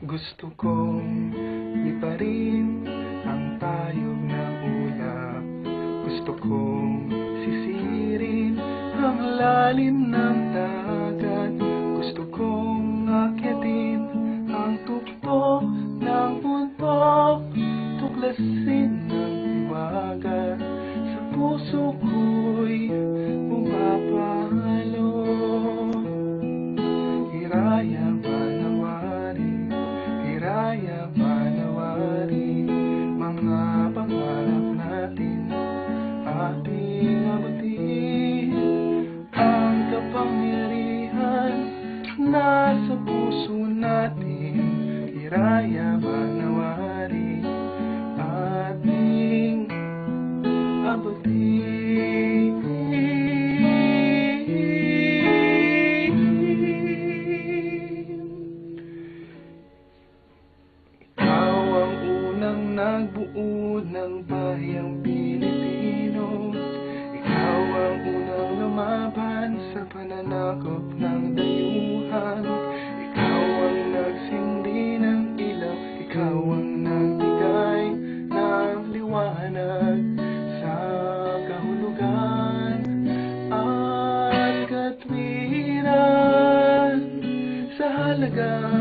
Gusto kong liparin ang tayog na ulap Gusto kong sisirin ang lalim ng dagat. Gusto kong akitin ang tuktok ng puntok Tuklasin ago.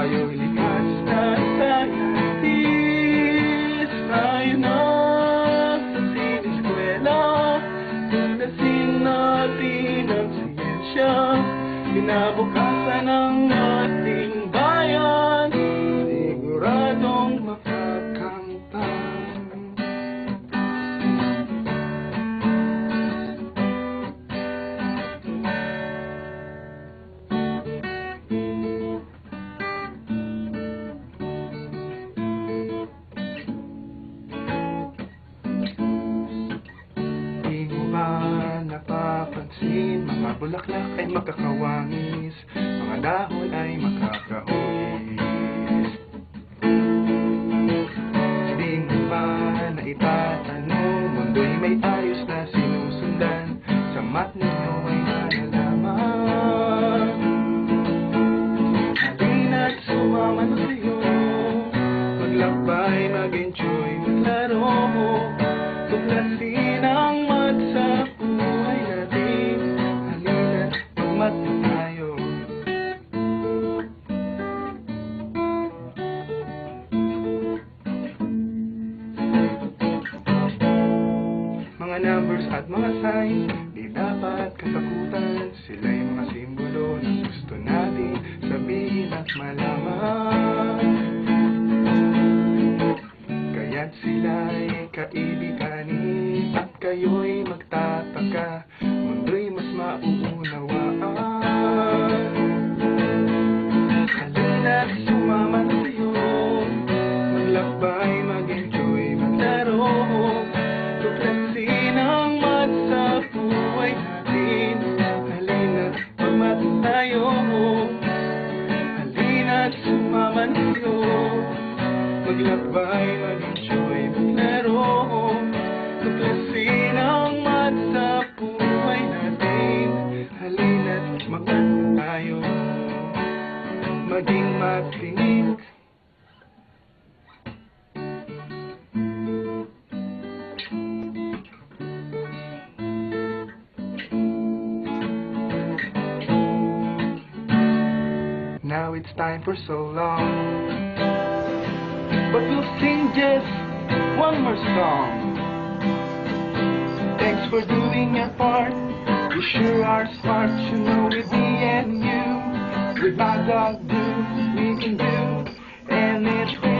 tayo ilikas na sa is Tayo na sa siniskwela Tunasin natin ang siyensya Pinabukasan ang bulaklak ay makakawangis Mga dahon ay makakahugis Di mo ba na itatanong Mundo'y may ayos signs Di dapat katakutan. Sila'y mga simbolo na gusto natin sabihin at malaman. Kaya't sila'y kaibiganin At kayo'y magtataka. Mundo'y mas mauunawaan it's time for so long. But we'll sing just one more song. Thanks for doing your part. You sure are smart You know with me and you With my dog do We can do. Anything